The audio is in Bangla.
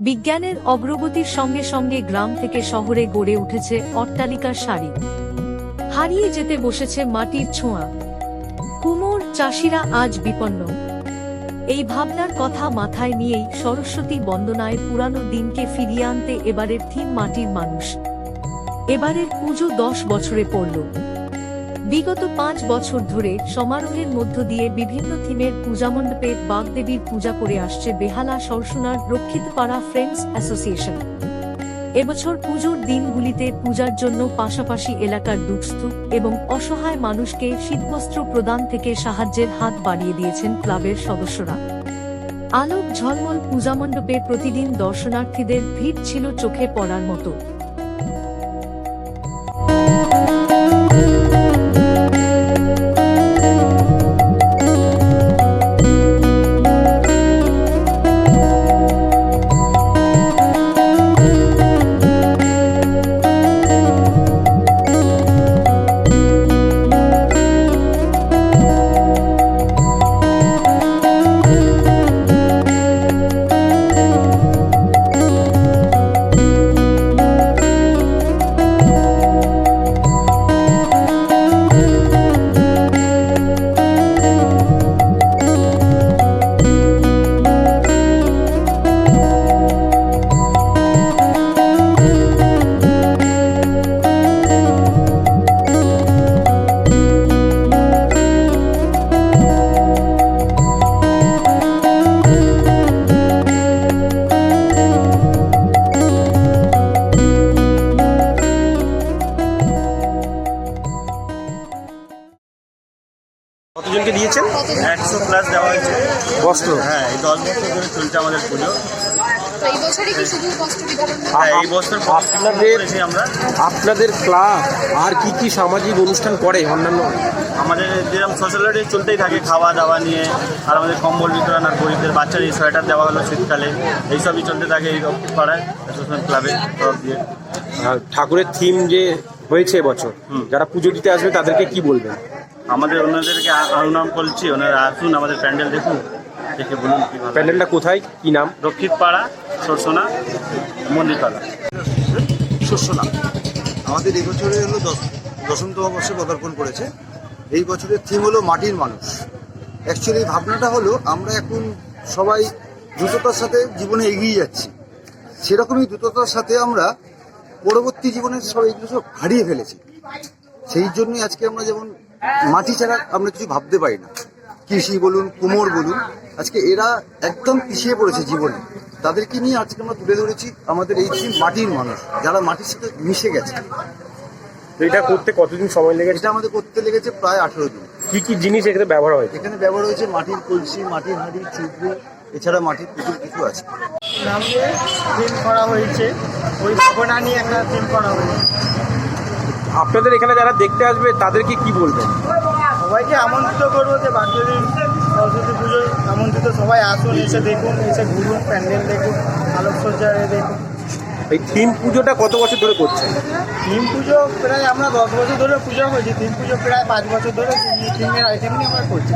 বিজ্ঞানের অগ্রগতির সঙ্গে সঙ্গে গ্রাম থেকে শহরে গড়ে উঠেছে অট্টালিকার সারি। হারিয়ে যেতে বসেছে মাটির ছোঁয়া। কুমোর চাষিরা আজ বিপন্ন। এই ভাবনার কথা মাথায় নিয়েই সরস্বতী বন্দনায় পুরানো দিনকে ফিরিয়ে আনতে এবারের থিম মাটির মানুষ। এবারের পুজো দশ বছরে পড়ল। বিগত পাঁচ বছর ধরে সমারোহের মধ্য দিয়ে বিভিন্ন থিমের পূজামণ্ডপে বাগদেবীর পূজা করে আসছে বেহালা সরসুনার রক্ষিতপাড়া ফ্রেন্ডস অ্যাসোসিয়েশন। এবছর পুজোর দিনগুলিতে পূজার জন্য পাশাপাশি এলাকার দুঃস্থ এবং অসহায় মানুষকে শীতবস্ত্র প্রদান থেকে সাহায্যের হাত বাড়িয়ে দিয়েছেন ক্লাবের সদস্যরা। আলোক ঝলমল পূজামণ্ডপে প্রতিদিন দর্শনার্থীদের ভিড় ছিল চোখে পড়ার মতো। কতজনকে দিয়েছেন? একশো প্লাস দেওয়া হয়েছে। বস্ত্র? হ্যাঁ এই দশ বছর ধরে চলছে আমাদের পুজো। তো এই বছরে কি শুধু বস্ত্র বিতরণ? হ্যাঁ এই বছর আপনাদের আমরা। আপনাদের ক্লাব আর কি কি সামাজিক অনুষ্ঠান করে অন্যান্য? আমাদের যেরকম সোশ্যালিটি চলতেই থাকে খাওয়া দাওয়া নিয়ে আর আমাদের কম্বল বিতরণ আর গরিবদের বাচ্চাদের সোয়েটার দেওয়া হলো শীতকালে এইসবই চলতে থাকে এই রক্ষিত পাড়ায় অ্যাসোসিয়েশন ক্লাবে তরফ দিয়ে। ঠাকুরের থিম যে হয়েছে এবছর হুম। যারা পুজো দিতে আসবে তাদেরকে কি বলবেন? আমাদের ওনাদেরকে আ- আহ্বান করছি ওনারা আসুন আমাদের প্যান্ডেল দেখুন দেখে বলুন কি প্যান্ডেলটা কোথায়? কি নাম? রক্ষিত পাড়া সরসোনা মন্দিরতলা। শস্যনা আমাদের এই বছরে হলো দশ দশমতম বর্ষে পদার্পণ করেছে। এই বছরের থিম হলো মাটির মানুষ। অ্যাকচুয়ালি ভাবনাটা হলো আমরা এখন সবাই দ্রুততার সাথে জীবনে এগিয়ে যাচ্ছি। সেরকমই দ্রুততার সাথে আমরা পরবর্তী জীবনের সব এগুলো সব হারিয়ে ফেলেছি। সেই জন্যই আজকে আমরা যেমন মাটি ছাড়া আমরা কিছু ভাবতে পারি না। কৃষি বলুন কুমোর বলুন আজকে এরা একদম পিছিয়ে পড়েছে জীবনে। তাদেরকে নিয়ে আজকে আমরা তুলে ধরেছি আমাদের এই থিম মাটির মানুষ যারা মাটির সাথে মিশে গেছে। এটা করতে কতদিন সময় লেগেছে? এটা আমাদের করতে লেগেছে প্রায় আঠেরো দিন। কি কি জিনিস এখানে ব্যবহার হয়? এখানে ব্যবহার হয়েছে মাটির কলসি মাটির হাঁড়ি চুবড়ি এছাড়া মাটির প্রচুর কিছু আছে। নাম দিয়ে থিম করা হয়েছে। ওই ভাবনা নিয়ে একটা থিম করা হয়েছে। আপনাদের এখানে যারা দেখতে আসবে তাদেরকে কি বলবেন? সবাইকে আমন্ত্রিত করব যে বাচ্চাদের সরস্বতী পুজোয় আমন্ত্রিত সবাই আসুন এসে দেখুন এসে ঘুরুন প্যান্ডেল দেখুন আলোকসজ্জা দেখুন। এই থিম পুজোটা কত বছর ধরে করছেন থিম পুজো প্রায় আমরা দশ বছর ধরে পুজো করছি থিম পুজো প্রায় পাঁচ বছর ধরে থিমের আইটেম নিয়ে আমরা করছি